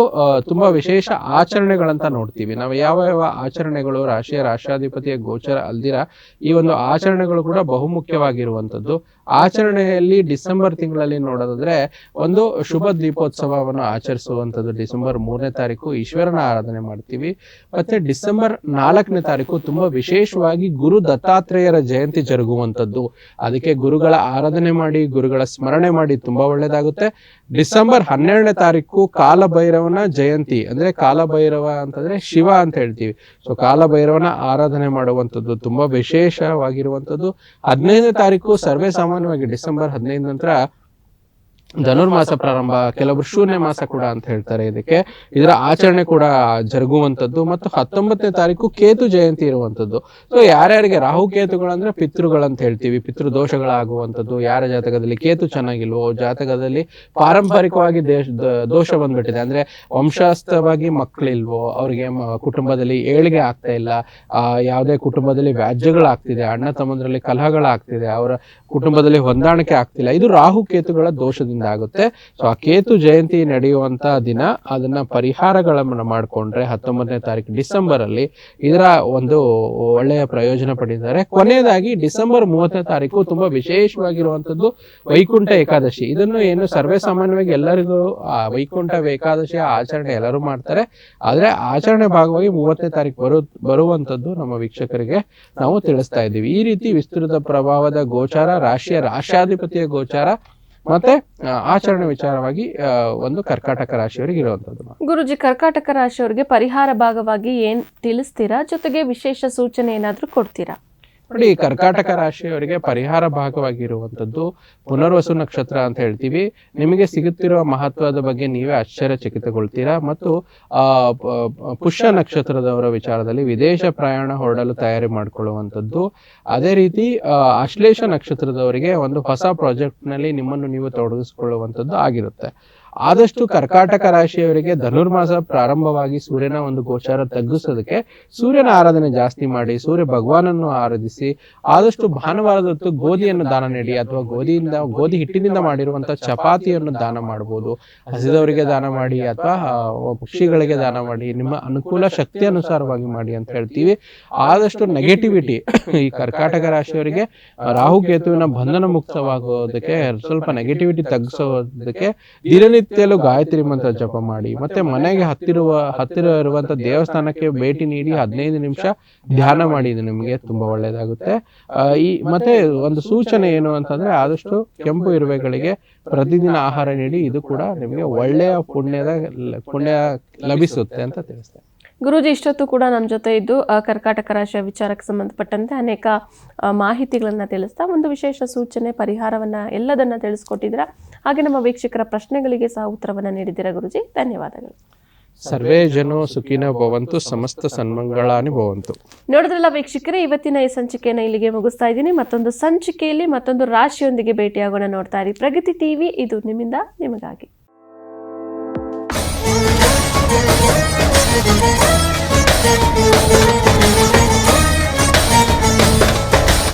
ತುಂಬಾ ವಿಶೇಷ ಆಚರಣೆಗಳಂತ ನೋಡ್ತೀವಿ. ನಾವು ಯಾವ ಯಾವ ಆಚರಣೆಗಳು, ರಾಶಿಯ ರಾಷ್ಟ್ರಾಧಿಪತಿಯ ಗೋಚರ ಅಲ್ದಿರ ಈ ಒಂದು ಆಚರಣೆಗಳು ಕೂಡ ಬಹುಮುಖ್ಯವಾಗಿರುವಂತದ್ದು. ಆಚರಣೆಯಲ್ಲಿ ಡಿಸೆಂಬರ್ ತಿಂಗಳಲ್ಲಿ ನೋಡೋದಾದ್ರೆ ಒಂದು ಶುಭ ದೀಪೋತ್ಸವವನ್ನು ಆಚರಿಸುವಂಥದ್ದು ಡಿಸೆಂಬರ್ ಮೂರನೇ ತಾರೀಕು ಈಶ್ವರನ ಆರಾಧನೆ ಮಾಡ್ತೀವಿ. ಮತ್ತೆ ಡಿಸೆಂಬರ್ ನಾಲ್ಕನೇ ತಾರೀಕು ತುಂಬಾ ವಿಶೇಷವಾಗಿ ಗುರು ದತ್ತಾತ್ರೇಯರ ಜಯಂತಿ ಜರುಗುವಂಥದ್ದು. ಅದಕ್ಕೆ ಗುರುಗಳ ಆರಾಧನೆ ಮಾಡಿ, ಗುರುಗಳ ಸ್ಮರಣೆ ಮಾಡಿ ತುಂಬಾ ಒಳ್ಳೇದಾಗುತ್ತೆ. ಡಿಸೆಂಬರ್ ಹನ್ನೆರಡನೇ ತಾರೀಕು ಕಾಲಭೈರವನ ಜಯಂತಿ, ಅಂದ್ರೆ ಕಾಲಭೈರವ ಅಂತಂದ್ರೆ ಶಿವ ಅಂತ ಹೇಳ್ತೀವಿ. ಸೊ ಕಾಲಭೈರವನ ಆರಾಧನೆ ಮಾಡುವಂಥದ್ದು ತುಂಬಾ ವಿಶೇಷವಾಗಿರುವಂಥದ್ದು. ಹದಿನೈದನೇ ತಾರೀಕು ಸರ್ವೇ ಸಾಮಾನ್ಯವಾಗಿ ಡಿಸೆಂಬರ್ ಹದಿನೈದು ನಂತರ ಧನುರ್ಮಾಸ ಪ್ರಾರಂಭ ಕೆಲವರು ಶೂನ್ಯ ಮಾಸ ಕೂಡ ಅಂತ ಹೇಳ್ತಾರೆ ಇದಕ್ಕೆ. ಇದರ ಆಚರಣೆ ಕೂಡ ಜರುಗುವಂತದ್ದು ಮತ್ತು ಹತ್ತೊಂಬತ್ತನೇ ತಾರೀಕು ಕೇತು ಜಯಂತಿ ಇರುವಂತದ್ದು ಸೊ ಯಾರ್ಯಾರಿಗೆ ರಾಹು ಕೇತುಗಳಂದ್ರೆ ಪಿತೃಗಳಂತ ಹೇಳ್ತೀವಿ, ಪಿತೃ ದೋಷಗಳಾಗುವಂಥದ್ದು. ಯಾರ ಜಾತಕದಲ್ಲಿ ಕೇತು ಚೆನ್ನಾಗಿಲ್ವೋ, ಜಾತಕದಲ್ಲಿ ಪಾರಂಪರಿಕವಾಗಿ ದೇಶ ದೋಷ ಬಂದ್ಬಿಟ್ಟಿದೆ. ಅಂದ್ರೆ ವಂಶಾಸ್ತವಾಗಿ ಮಕ್ಕಳಿಲ್ವೋ, ಅವ್ರಿಗೆ ಕುಟುಂಬದಲ್ಲಿ ಏಳಿಗೆ ಆಗ್ತಾ ಇಲ್ಲ. ಯಾವುದೇ ಕುಟುಂಬದಲ್ಲಿ ವ್ಯಾಜ್ಯಗಳಾಗ್ತಿದೆ, ಅಣ್ಣ ತಮ್ಮಂದ್ರಲ್ಲಿ ಕಲಹಗಳಾಗ್ತಿದೆ, ಅವರ ಕುಟುಂಬದಲ್ಲಿ ಹೊಂದಾಣಿಕೆ ಆಗ್ತಿಲ್ಲ. ಇದು ರಾಹು ಕೇತುಗಳ ದೋಷದಿಂದ ಆಗುತ್ತೆ. ಸೊ ಆ ಕೇತು ಜಯಂತಿ ನಡೆಯುವಂತ ದಿನ ಅದನ್ನ ಪರಿಹಾರಗಳನ್ನ ಮಾಡ್ಕೊಂಡ್ರೆ ಹತ್ತೊಂಬತ್ತನೇ ತಾರೀಕು ಡಿಸೆಂಬರ್ ಅಲ್ಲಿ ಇದರ ಒಂದು ಒಳ್ಳೆಯ ಪ್ರಯೋಜನ ಪಡೆದಿದ್ದಾರೆ. ಕೊನೆಯದಾಗಿ ಡಿಸೆಂಬರ್ ಮೂವತ್ತನೇ ತಾರೀಕು ತುಂಬಾ ವಿಶೇಷವಾಗಿರುವಂತದ್ದು ವೈಕುಂಠ ಏಕಾದಶಿ. ಇದನ್ನು ಏನು ಸರ್ವೇ ಸಾಮಾನ್ಯವಾಗಿ ಎಲ್ಲರಿಗೂ ಆ ವೈಕುಂಠ ಏಕಾದಶಿಯ ಆಚರಣೆ ಎಲ್ಲರೂ ಮಾಡ್ತಾರೆ. ಆದ್ರೆ ಆಚರಣೆ ಭಾಗವಾಗಿ ಮೂವತ್ತನೇ ತಾರೀಕು ಬರು ಬರುವಂತದ್ದು ನಮ್ಮ ವೀಕ್ಷಕರಿಗೆ ನಾವು ತಿಳಿಸ್ತಾ ಇದ್ದೀವಿ. ಈ ರೀತಿ ವಿಸ್ತೃತ ಪ್ರಭಾವದ ಗೋಚಾರ ರಾಶಿಯ ರಾಷ್ಟ್ರಾಧಿಪತಿಯ ಗೋಚಾರ ಮತ್ತೆ ಆಚರಣೆ ವಿಚಾರವಾಗಿ ಒಂದು ಕರ್ಕಾಟಕ ರಾಶಿಯವರಿಗೆ ಇರುವಂತದ್ದು ಗುರುಜಿ ಕರ್ಕಾಟಕ ರಾಶಿಯವರಿಗೆ ಪರಿಹಾರ ಭಾಗವಾಗಿ ಏನ್ ತಿಳಿಸ್ತೀರಾ? ಜೊತೆಗೆ ವಿಶೇಷ ಸೂಚನೆ ಏನಾದ್ರೂ ಕೊಡ್ತೀರಾ? ನೋಡಿ ಕರ್ಕಾಟಕ ರಾಶಿಯವರಿಗೆ ಪರಿಹಾರ ಭಾಗವಾಗಿರುವಂತದ್ದು ಪುನರ್ವಸು ನಕ್ಷತ್ರ ಅಂತ ಹೇಳ್ತೀವಿ. ನಿಮಗೆ ಸಿಗುತ್ತಿರುವ ಮಹತ್ವದ ಬಗ್ಗೆ ನೀವೇ ಆಶ್ಚರ್ಯಚಕಿತಗೊಳ್ತೀರಾ? ಮತ್ತು, ಆ ಪುಷ್ಯ ನಕ್ಷತ್ರದವರ ವಿಚಾರದಲ್ಲಿ ವಿದೇಶ ಪ್ರಯಾಣ ಹೊರಡಲು ತಯಾರಿ ಮಾಡಿಕೊಳ್ಳುವಂಥದ್ದು. ಅದೇ ರೀತಿ ಆಶ್ಲೇಷ ನಕ್ಷತ್ರದವರಿಗೆ ಒಂದು ಹೊಸ ಪ್ರಾಜೆಕ್ಟ್ನಲ್ಲಿ ನಿಮ್ಮನ್ನು ನೀವು ತೊಡಗಿಸಿಕೊಳ್ಳುವಂಥದ್ದು ಆಗಿರುತ್ತೆ. ಆದಷ್ಟು ಕರ್ಕಾಟಕ ರಾಶಿಯವರಿಗೆ ಧನುರ್ಮಾಸ ಪ್ರಾರಂಭವಾಗಿ ಸೂರ್ಯನ ಒಂದು ಗೋಚಾರ ತಗ್ಗಿಸೋದಕ್ಕೆ ಸೂರ್ಯನ ಆರಾಧನೆ ಜಾಸ್ತಿ ಮಾಡಿ, ಸೂರ್ಯ ಭಗವಾನನ್ನು ಆರಾಧಿಸಿ, ಆದಷ್ಟು ಭಾನುವಾರದ ಹೊತ್ತು ಗೋಧಿಯನ್ನು ದಾನ ನೀಡಿ ಅಥವಾ ಗೋಧಿಯಿಂದ, ಗೋಧಿ ಹಿಟ್ಟಿನಿಂದ ಮಾಡಿರುವಂತಹ ಚಪಾತಿಯನ್ನು ದಾನ ಮಾಡಬಹುದು ಹಸಿದವರಿಗೆ ದಾನ ಮಾಡಿ ಅಥವಾ ಪಕ್ಷಿಗಳಿಗೆ ದಾನ ಮಾಡಿ, ನಿಮ್ಮ ಅನುಕೂಲ ಶಕ್ತಿ ಅನುಸಾರವಾಗಿ ಮಾಡಿ ಅಂತ ಹೇಳ್ತೀವಿ. ಆದಷ್ಟು ನೆಗೆಟಿವಿಟಿ ಈ ಕರ್ಕಾಟಕ ರಾಶಿಯವರಿಗೆ, ರಾಹು ಕೇತುವಿನ ಬಂಧನ ಮುಕ್ತವಾಗೋದಕ್ಕೆ, ಸ್ವಲ್ಪ ನೆಗೆಟಿವಿಟಿ ತಗ್ಗಿಸೋದಕ್ಕೆ ದಿನನಿತ್ಯಲು ಗಾಯತ್ರಿ ಮಂತ್ರ ಜಪ ಮಾಡಿ, ಮತ್ತೆ ಮನೆಗೆ ಹತ್ತಿರುವ, ಹತ್ತಿರ ಇರುವಂತ ದೇವಸ್ಥಾನಕ್ಕೆ ಭೇಟಿ ನೀಡಿ ಹದಿನೈದು ನಿಮಿಷ ಧ್ಯಾನ ಮಾಡಿ, ಇದು ನಿಮಗೆ ತುಂಬಾ ಒಳ್ಳೇದಾಗುತ್ತೆ. ಈ, ಮತ್ತೆ ಒಂದು ಸೂಚನೆ ಏನು ಅಂತಂದ್ರೆ ಆದಷ್ಟು ಕೆಂಪು ಇರುವೆಗಳಿಗೆ ಪ್ರತಿದಿನ ಆಹಾರ ನೀಡಿ, ಇದು ಕೂಡ ನಿಮಗೆ ಒಳ್ಳೆಯ ಪುಣ್ಯದ, ಪುಣ್ಯ ಲಭಿಸುತ್ತೆ ಅಂತ ತಿಳಿಸ್ತೇನೆ. ಗುರುಜಿ ಇಷ್ಟೊತ್ತು ಕೂಡ ನಮ್ಮ ಜೊತೆ ಇದ್ದು ಕರ್ಕಾಟಕ ರಾಶಿಯ ವಿಚಾರಕ್ಕೆ ಸಂಬಂಧಪಟ್ಟಂತೆ ಅನೇಕ ಮಾಹಿತಿಗಳನ್ನು ಮಾಹಿತಿಗಳನ್ನ ತಿಳಿಸ್ತಾ ಒಂದು ವಿಶೇಷ ಸೂಚನೆ ಪರಿಹಾರವನ್ನ ಎಲ್ಲದನ್ನ ತಿಳಿಸ್ಕೊಟ್ಟಿದ್ದೀರಾ? ಹಾಗೆ ನಮ್ಮ ವೀಕ್ಷಕರ ಪ್ರಶ್ನೆಗಳಿಗೆ ಸಹ ಉತ್ತರವನ್ನು ನೀಡಿದ್ದೀರಾ ಗುರುಜಿ? ಧನ್ಯವಾದಗಳು. ಸರ್ವೇ ಜನೋ ಸುಖಿನ ಭವಂತು ಸಮಸ್ತ ಸನ್ಮಂಗಳಾನಿ ಭವಂತು. ನೋಡಿದ್ರಲ್ಲ ವೀಕ್ಷಕರೇ ಇವತ್ತಿನ ಈ ಸಂಚಿಕೆಯನ್ನು ಇಲ್ಲಿಗೆ ಮುಗಿಸ್ತಾ ಇದ್ದೀನಿ. ಮತ್ತೊಂದು ಸಂಚಿಕೆಯಲ್ಲಿ ಮತ್ತೊಂದು ರಾಶಿಯೊಂದಿಗೆ ಭೇಟಿಯಾಗೋಣ ನೋಡ್ತಾ ಇರಿ. ಪ್ರಗತಿ ಟಿವಿ ಇದು ನಿಮ್ಮಿಂದ ನಿಮಗಾಗಿ. Müzik